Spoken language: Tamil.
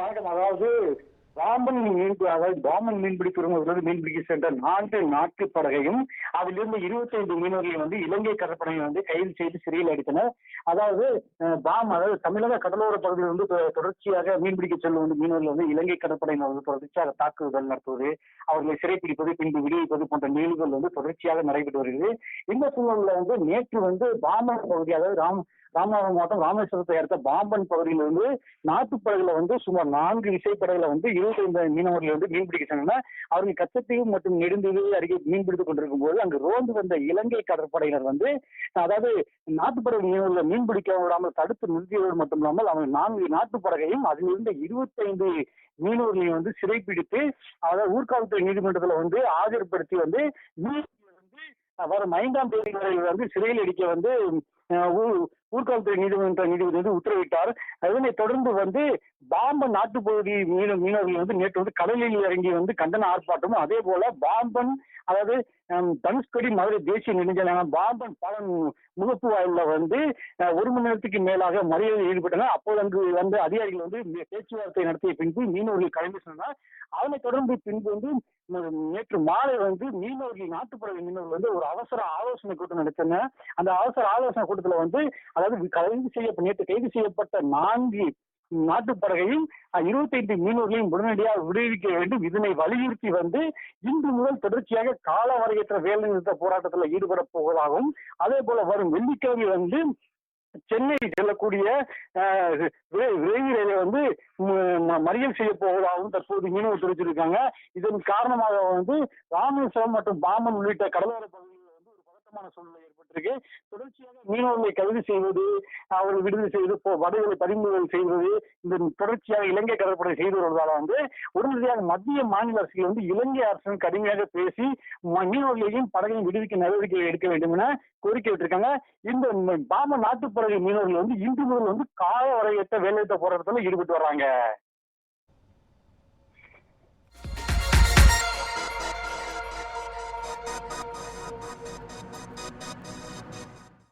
வணக்கம் அதாவது பாம்பன் மீன் அதாவது பாம்பன் மீன்பிடிக்கிறவங்க மீன்பிடிக்க சென்ற நான்கு நாட்டு படகையும் அதிலிருந்து இருபத்தி ஐந்து மீனவர்களை வந்து இலங்கை கடற்படையை வந்து கைது செய்து சிறையில் அடித்தனர். அதாவது பாம் அதாவது தமிழக கடலோர பகுதியில் வந்து தொடர்ச்சியாக மீன்பிடிக்க செல்லும் வந்து மீனவர்கள் வந்து இலங்கை கடற்படையினர் வந்து தொடர்ச்சியாக தாக்குதல் நடத்துவது அவர்களை சிறைப்பிடிப்பது பின்பு விடுவிப்பது போன்ற நிகழ்வுகள் வந்து தொடர்ச்சியாக நடைபெற்று வருகிறது. இந்த சூழலில் வந்து நேற்று வந்து பாம்பன் பகுதி அதாவது ராம் ராமநாதபுரம் மாவட்டம் ராமேஸ்வரத்தை அடுத்த பாம்பன் பகுதியில் வந்து நாட்டுப்படகுல வந்து சுமார் நான்கு விசைப்படகுல வந்து இருபத்தி ஐந்து மீனவர்கள் வந்து மீன்பிடிக்க சென்றன அவர்கள் கச்சத்தீவு மற்றும் நெடுந்தீவு அருகே மீன்பிடித்துக் கொண்டிருக்கும் போது அங்கு ரோந்து வந்த இலங்கை கடற்படையினர் வந்து அதாவது நாட்டுப்படகு மீனவர்களை மீன்பிடிக்க விடாமல் தடுத்து நிறுத்தியதோடு மட்டும் இல்லாமல் அவங்க நான்கு நாட்டுப்படகையும் அதிலிருந்த இருபத்தி ஐந்து மீனவர்களையும் வந்து சிறைப்பிடித்து அதாவது ஊர்காவல்துறை நீதிமன்றத்துல வந்து ஆஜர்படுத்தி வந்து மீன் வரும் ஐந்தாம் தேதி வரை வந்து சிறையில் அடிக்க வந்து ஊர்காவல்துறை நீதிமன்ற நீதிபதி வந்து உத்தரவிட்டார். அதனை தொடர்ந்து வந்து பாம்பன் நாட்டுப்பகுதி மீன மீனவர்கள் வந்து நேற்று வந்து கடலில் இறங்கி வந்து கண்டன ஆர்ப்பாட்டமும் அதே போல பாம்பன் அதாவது தனுஷ்கடி மதுரை தேசிய நெடுஞ்சாலையான பாம்பன் பாலம் முகப்பு வாயில வந்து ஒரு மணி நேரத்துக்கு மேலாக மறியலில் ஈடுபட்டனர். அப்போது அங்கு வந்து அதிகாரிகள் வந்து பேச்சுவார்த்தை நடத்திய பின்பு மீனவர்கள் கலந்து சொன்னால் அதனைத் தொடர்ந்து பின்பு வந்து நேற்று மாலை வந்து மீனவர்கள் நாட்டுப்புற மீனவர்கள் வந்து ஒரு அவசர ஆலோசனை கூட்டம் நடத்தின அந்த அவசர ஆலோசனை கூட்டத்துல வந்து அதாவது கைது செய்யப்பட்ட நேற்று கைது செய்யப்பட்ட நான்கு நாட்டுப்படகையும் இருபத்தி ஐந்து மீனவர்களையும் உடனடியாக விடுவிக்க வேண்டும். இதனை வலியுறுத்தி வந்து இன்று முதல் தொடர்ச்சியாக காலவரையற்ற வேலைநிறுத்த போராட்டத்தில் ஈடுபட போவதாகவும் அதே போல வரும் வெள்ளிக்கிழமை வந்து சென்னை செல்லக்கூடிய விரைவு ரயிலை வந்து மறியல் செய்ய போவதாகவும் தற்போது மீனவர் தெரிவிச்சிருக்காங்க. இதன் காரணமாக வந்து ராமேஸ்வரம் மற்றும் பாம்பன் உள்ளிட்ட கடலோர பகுதிகளில் பதட்டமான சூழ்நிலை ஏற்பட்டிருக்கு. தொடர்ச்சியாக மீனவர்களை கைது செய்வது அவர்கள் விடுதலை செய்வது வடுகளை பறிமுதல் செய்வது இந்த தொடர்ச்சியாக இலங்கை கடற்படை செய்து வருவதால வந்து உடனடியாக மத்திய மாநில அரசுகள் வந்து இலங்கை அரசுடன் கடுமையாக பேசி மீனவர்களையும் படகையும் விடுவிக்க நடவடிக்கை எடுக்க வேண்டும் என கோரிக்கை விட்டிருக்காங்க. இந்த பாம நாட்டுப்படகு மீனவர்கள் வந்து இன்று முதல் வந்து கால வரையற்ற வேலைநிறுத்த போராட்டத்தில் ஈடுபட்டு வர்றாங்க.